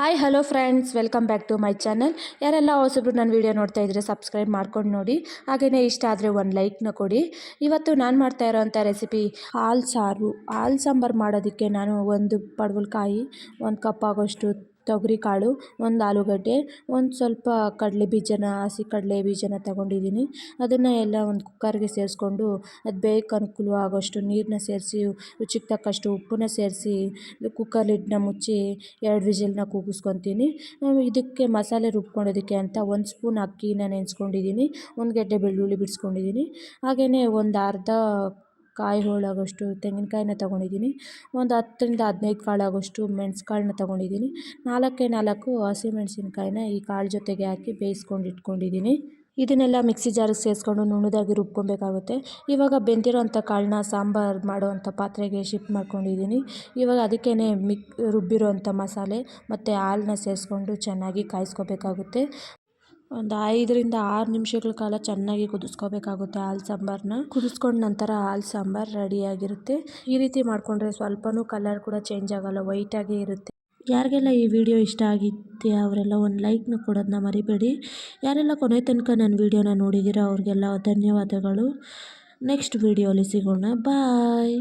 Hi hello friends welcome back to my channel ಯಾರೆಲ್ಲ ಹೊಸಬ್ರು ನನ್ನ ವೀಡಿಯೋ ನೋಡ್ತಾ ಇದ್ರೆ ಸಬ್ಸ್ಕ್ರೈಬ್ ಮಾಡ್ಕೊಂಡು ನೋಡಿ ಹಾಗೆಯೇ ಇಷ್ಟ ಆದರೆ ಒಂದು ಲೈಕ್ನ ಕೊಡಿ. ಇವತ್ತು ನಾನು ಮಾಡ್ತಾ ಇರೋವಂಥ ರೆಸಿಪಿ ಹಾಲು ಸಾರು. ಹಾಲು ಸಾಂಬಾರು ಮಾಡೋದಕ್ಕೆ ನಾನು ಒಂದು ಪಡವಲ್ಕಾಯಿ, ಒಂದು ಕಪ್ ಆಗೋಷ್ಟು ತೊಗರಿ ಕಾಳು, ಒಂದು ಆಲೂಗಡ್ಡೆ, ಒಂದು ಸ್ವಲ್ಪ ಕಡಲೆ ಬೀಜನ, ಹಸಿ ಕಡಲೆ ಬೀಜನ ತಗೊಂಡಿದ್ದೀನಿ. ಅದನ್ನು ಎಲ್ಲ ಒಂದು ಕುಕ್ಕರ್ಗೆ ಸೇರಿಸ್ಕೊಂಡು ಅದು ಬೇಯಕ್ಕೆ ಅನುಕೂಲ ಆಗೋಷ್ಟು ನೀರನ್ನ ಸೇರಿಸಿ, ರುಚಿಗೆ ತಕ್ಕಷ್ಟು ಉಪ್ಪನ್ನ ಸೇರಿಸಿ, ಕುಕ್ಕರ್ ಲಿಡ್ನ ಮುಚ್ಚಿ ಎರಡು ವಿಜಿಲ್ನ ಕೂಗಿಸ್ಕೊತೀನಿ. ಇದಕ್ಕೆ ಮಸಾಲೆ ರುಬ್ಕೊಂಡೋದಕ್ಕೆ ಅಂತ ಒಂದು ಸ್ಪೂನ್ ಅಕ್ಕಿನ ನೆನೆಸ್ಕೊಂಡಿದ್ದೀನಿ. ಒಂದು ಗೆಡ್ಡೆ ಬೆಳ್ಳುಳ್ಳಿ ಬಿಡಿಸ್ಕೊಂಡಿದ್ದೀನಿ. ಹಾಗೆಯೇ ಒಂದು ಅರ್ಧ ಕಾಯಿ ಹೋಳಾಗೋಷ್ಟು ತೆಂಗಿನಕಾಯಿನ ತೊಗೊಂಡಿದ್ದೀನಿ. ಒಂದು ಹತ್ತರಿಂದ ಹದಿನೈದು ಕಾಳಾಗೋಷ್ಟು ಮೆಣ್ಸುಕಾಳನ್ನ ತೊಗೊಂಡಿದ್ದೀನಿ. ನಾಲ್ಕೇ ನಾಲ್ಕು ಹಸಿಮೆಣ್ಸಿನ್ಕಾಯಿನ ಈ ಕಾಳು ಜೊತೆಗೆ ಹಾಕಿ ಬೇಯಿಸ್ಕೊಂಡು ಇಟ್ಕೊಂಡಿದ್ದೀನಿ. ಇದನ್ನೆಲ್ಲ ಮಿಕ್ಸಿ ಜಾರಿಗೆ ಸೇರಿಸ್ಕೊಂಡು ನುಣ್ಣದಾಗಿ ರುಬ್ಕೊಬೇಕಾಗುತ್ತೆ. ಇವಾಗ ಬೆಂದಿರೋಂಥ ಕಾಳನ್ನ ಸಾಂಬಾರು ಮಾಡೋವಂಥ ಪಾತ್ರೆಗೆ ಶಿಫ್ಟ್ ಮಾಡ್ಕೊಂಡಿದ್ದೀನಿ. ಇವಾಗ ಅದಕ್ಕೇ ಮಿಕ್ ರುಬ್ಬಿರೋಂಥ ಮಸಾಲೆ ಮತ್ತು ಹಾಲನ್ನ ಸೇರಿಸ್ಕೊಂಡು ಚೆನ್ನಾಗಿ ಕಾಯಿಸ್ಕೋಬೇಕಾಗುತ್ತೆ. ಒಂದು ಐದರಿಂದ ಆರು ನಿಮಿಷಗಳ ಕಾಲ ಚೆನ್ನಾಗಿ ಕುದಿಸ್ಕೋಬೇಕಾಗುತ್ತೆ ಹಾಲು ಸಾಂಬಾರನ್ನ. ಕುದಿಸ್ಕೊಂಡ ನಂತರ ಹಾಲು ಸಾಂಬಾರು ರೆಡಿಯಾಗಿರುತ್ತೆ ಈ ರೀತಿ ಮಾಡಿಕೊಂಡ್ರೆ ಸ್ವಲ್ಪನೂ ಕಲರ್ ಕೂಡ ಚೇಂಜ್ ಆಗೋಲ್ಲ ವೈಟಾಗೇ ಇರುತ್ತೆ. ಯಾರಿಗೆಲ್ಲ ಈ ವಿಡಿಯೋ ಇಷ್ಟ ಆಗಿತ್ತೆ ಅವರೆಲ್ಲ ಒಂದು ಲೈಕ್ನ ಕೊಡೋದನ್ನ ಮರಿಬೇಡಿ. ಯಾರೆಲ್ಲ ಕೊನೆ ತನಕ ನನ್ನ ವಿಡಿಯೋನ ನೋಡಿದ್ದೀರೋ ಅವ್ರಿಗೆಲ್ಲ ಧನ್ಯವಾದಗಳು. ನೆಕ್ಸ್ಟ್ ವಿಡಿಯೋಲಿ ಸಿಗೋಣ. ಬಾಯ್